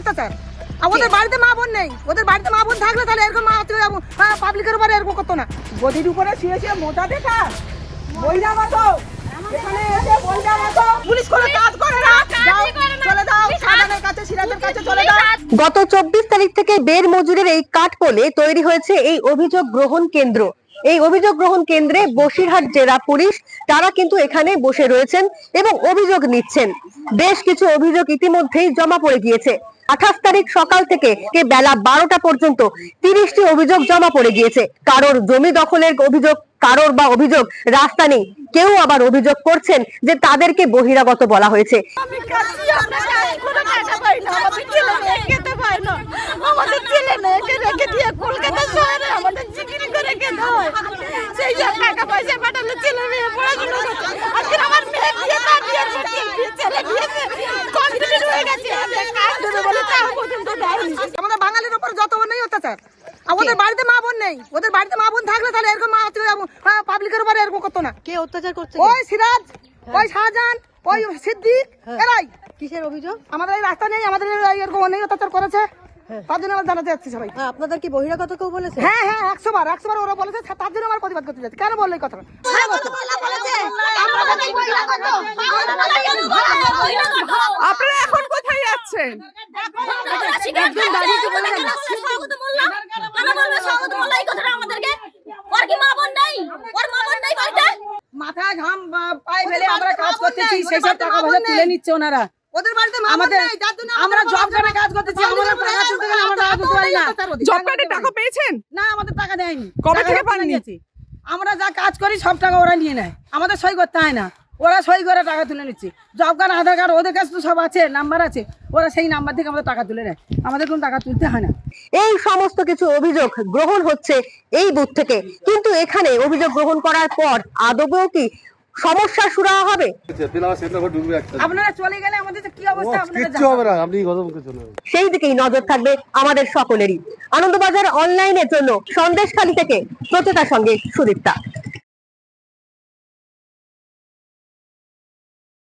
অত্যাচার। আর ওদের বাড়িতে মা বোন নেই। ওদের বাড়িতে মা বোন থাকলে তাহলে এরকম মা পাবলিকের উপরে এরকম করতো না। গদির উপরে শুয়ে শুয়ে মোটা দেখা। বইটা মতো এখানে এসে বইটা মতো পুলিশ কোনো কাজ করে না। চলে কাছে সিরাজের কাছে চলে যাও। গত চব্বিশ তারিখ থেকে বের মজুরের এই কাঠপোলে তৈরি হয়েছে এই অভিযোগ গ্রহণ কেন্দ্র। এই অভিযোগ গ্রহণ কেন্দ্রে বসিরহাট জেলা পুলিশ, তারা কিন্তু এখানে বসে রয়েছেন এবং অভিযোগ নিচ্ছেন। বেশ কিছু অভিযোগ ইতিমধ্যেই জমা পড়ে গিয়েছে। আঠাশ তারিখ সকাল থেকে কে বেলা বারোটা পর্যন্ত তিরিশটি অভিযোগ জমা পড়ে গিয়েছে। কারোর জমি দখলের অভিযোগ, কারোর বা অভিযোগ রাস্তা নেই। কেউ আবার অভিযোগ করছেন যে তাদেরকে বহিরাগত বলা হয়েছে আমি কাচ্ছি আমরা গায়ে কোনো টাকা পাই না আমাদের ছেলে মেয়ে খেতে পায় না আমাদের ছেলে মেয়েকে রেখে দিয়ে কলকাতা শহরে আমাদের চিকিৎসা করে খেতে হয় সেই সব টাকা পয়সা পাঠালে ছেলে মেয়ে পড়াশোনা করছে আজকে আমার মেয়ে বিয়ে না বিয়ের করছে বিয়ে ছেলে বিয়েছে কমপ্লিট হয়ে গেছে আমাদের কাজ দেবে বলে তাও পর্যন্ত দেয়নি আমাদের বাঙালির উপর যত নেই অত্যাচার বাড়িতে মা বোন নেই। ওদের বাড়িতে মা বোন থাকলে তাহলে এরকম পাবলিকের উপরে এরকম করতো না। কে অত্যাচার করছে ওই সিরাজ ওই শাহজাহান ওই সিদ্দিক এরাই। কিসের অভিযোগ? আমাদের এই রাস্তা নেই আমাদের এরকম অনেক অত্যাচার করেছে। তার জন্য আমরা জানাতে যাচ্ছি সবাই। আপনাদের কি বহিরাগত কেউ বলেছে? হ্যাঁ হ্যাঁ একশো বার একশো বার ওরা বলেছে তার জন্য আমার প্রতিবাদ করতে যাচ্ছি। কেন বলল এই কথাটা? আপনারা এখন কোথায় যাচ্ছেন? মাথায় ঘাম পায়ে ফেলে আমরা কাজ করতেছি সেই সব টাকা পয়সা তুলে নিচ্ছে ওনারা। ওদের বাড়িতে মা বোন আমাদের জন্য আমরা জব কার্ডে কাজ করতেছি আমাদের টাকা তুলতে গেলে আমরা টাকা তুলতে পারি না। জব কার্ডে টাকা পেয়েছেন? না আমাদের টাকা দেয়নি। কবে থেকে পাননি? আমরা যা কাজ করি সব টাকা ওরা নিয়ে নেয়। আমাদের সই করতে হয় না। ওরা সই করে টাকা তুলে নিচ্ছে। জব কার্ড আধার কার্ড ওদের কাছে তো সব আছে নাম্বার আছে। ওরা সেই নাম্বার থেকে আমাদের টাকা তুলে নেয়। আমাদের কোনো টাকা তুলতে হয় না। এই সমস্ত কিছু অভিযোগ গ্রহণ হচ্ছে এই বুথ থেকে। কিন্তু এখানে অভিযোগ গ্রহণ করার পর আদবেও কি সমস্যার সুরাহা হবে? আপনারা চলে গেলে আমাদের কি অবস্থা আপনারা আপনি চলে সেই দিকেই নজর থাকবে আমাদের সকলেরই। আনন্দবাজার অনলাইনের জন্য সন্দেশখালী থেকে প্রচেতার সঙ্গে সুদীপ্তা।